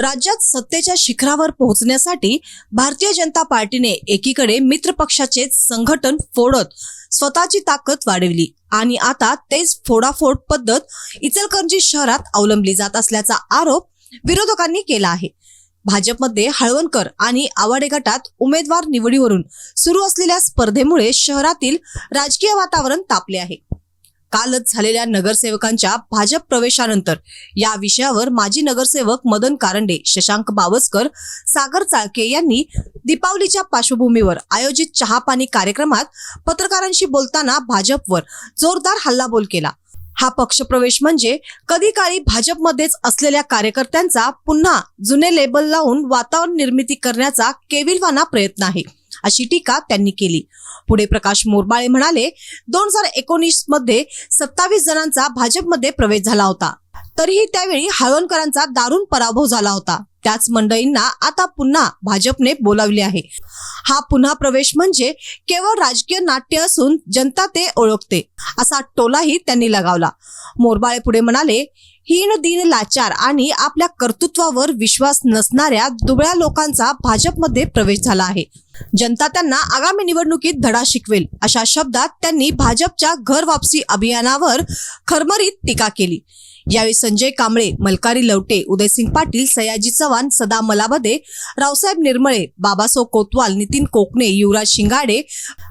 राज्यात सत्तेच्या शिखरावर पोहोचण्यासाठी भारतीय जनता पार्टीने एकीकडे मित्र पक्षाचे संघटन फोडत स्वतःची ताकद वाढवली. आणि आता तेच फोडाफोड पद्धत इचलकरंजी शहरात अवलंबली जात असल्याचा आरोप विरोधकांनी केला आहे. भाजपमध्ये हळवणकर आणि आवाडे गटात उमेदवार निवडीवरून सुरू असलेल्या स्पर्धेमुळे शहरातील राजकीय वातावरण तापले आहे. कालच झालेल्या नगरसेवकांच्या भाजप प्रवेशानंतर या विषयावर माजी नगरसेवक मदन कारंडे शशांक बावस्कर सागर चाळके यांनी दीपावलीच्या पार्श्वभूमीवर आयोजित चहापाणी कार्यक्रमात पत्रकारांशी बोलताना भाजपवर जोरदार हल्लाबोल केला. हा पक्षप्रवेश म्हणजे कधी काळी भाजपमध्येच असलेल्या कार्यकर्त्यांचा पुन्हा जुने लेबल लावून वातावरण निर्मिती करण्याचा केविलवाना प्रयत्न आहे अशी टीका त्यांनी केली. पुढे प्रकाश मोरबाळे म्हणाले दोन हजार एकोणीसमध्ये सत्तावीस जणांचा भाजपमध्ये प्रवेश झाला होता. तरीही त्यावेळी हळवणकरांचा दारुण पराभव झाला होता. त्याच मंडळींना आता पुन्हा भाजपने बोलावले आहे. हा पुन्हा प्रवेश म्हणजे केवळ राजकीय नाट्य असून जनता ते ओळखते असा टोलाही त्यांनी लगावला. मोरबाळे पुढे म्हणाले हीन दिन लाचार आणि आपल्या कर्तृत्वावर विश्वास नसणाऱ्या दुबळ्या लोकांचा भाजपमध्ये प्रवेश झाला आहे. जनता त्यांना आगामी निवडणुकीत धडा शिकवेल अशा शब्दात त्यांनी भाजपच्या घर वापसी अभियानावर खरमरीत टीका केली. यावेळी संजय कांबळे मलकारी लवटे उदयसिंग पाटील सयाजी चव्हाण सदा मलाबदे रावसाहेब निर्मळे बाबासो कोतवाल नितीन कोकणे युवराज शिंगाडे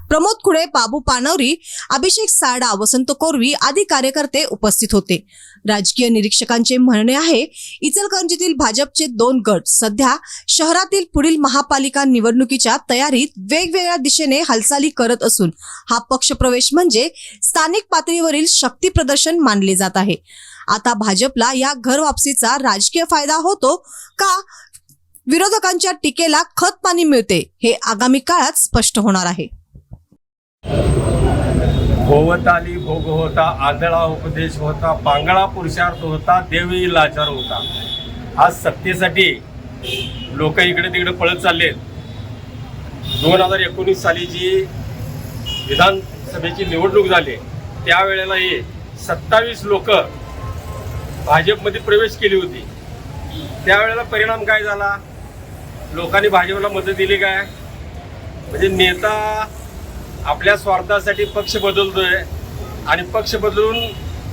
प्रमोद खुडे बाबू पानवरी अभिषेक साडा वसंत कोरवी आदी कार्यकर्ते उपस्थित होते. राजकीय निरीक्षकांचे म्हणणे आहे इचलकरंजीतील भाजपचे दोन गट सध्या शहरातील पुढील महापालिका निवडणुकीच्या तयारीत वेगवेगळ्या दिशेने हालचाली करत असून हा पक्षप्रवेश म्हणजे स्थानिक पातळीवरील शक्ती प्रदर्शन मानले जात आहे. आता भाजपला या घर वापसीचा राजकीय फायदा होतो का? विरोधकांच्या टीकेला खत पाणी मिळते हे आगामी काळात स्पष्ट होणार आहे. भोवताली भोग होता आदळा उपदेश होता पांगळा पुरुषार्थ होता देवी लाचार होता. आज सत्तेसाठी लोक इकडे तिकडे पळत चालले दोन हजार एकोणीस साली जी विधानसभेची निवडणूक झाली त्यावेळेला हे सत्तावीस लोक भाजपमध्ये प्रवेश केली होती. त्यावेळेला परिणाम काय झाला? लोकांनी भाजपला मदत दिली काय? म्हणजे नेता आपल्या स्वार्थासाठी पक्ष बदलतोय आणि पक्ष बदलून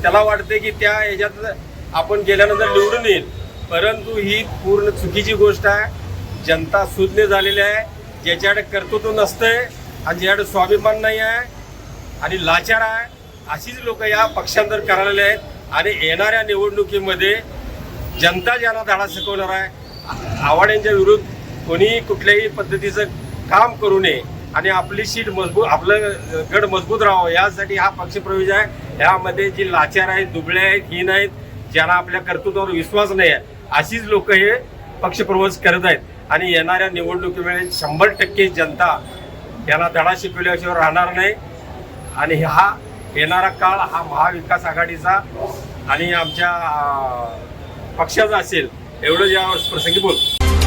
त्याला वाटते की त्या ह्याच्यात आपण गेल्यानंतर निवडून येईल. परंतु ही पूर्ण चुकीची गोष्ट आहे. जनता सुज्ञ झालेली आहे. ज्याच्याकडे कर्तृत्व नसतंय आणि ज्याच्याकडे स्वाभिमान नाही आहे आणि लाचार आहे अशीच लोक या पक्षांतर करायला आहेत. आणि येणाऱ्या निवडणुकीमध्ये जनता ज्यांना धाडा शिकवणार आहे आव्हाडांच्या विरुद्ध कोणी कुठल्याही पद्धतीचं काम करू नये. आणि आपली सीट मजबूत आपलं गड मजबूत राहावं. यासाठी हा पक्षप्रवेश आहे. ह्यामध्ये जी लाचार आहेत दुबळे आहेत हीन आहेत ज्यांना आपल्या कर्तृत्वावर विश्वास नाही आहे अशीच लोक हे पक्षप्रवेश करत आहेत. आणि येणाऱ्या निवडणुकीमुळे शंभर टक्के जनता यांना धडा शिकवल्याशिवाय राहणार नाही. आणि हा येणारा काळ हा महाविकास आघाडीचा आणि आमच्या पक्षाचा असेल. एवढं या प्रसंगी बोलतो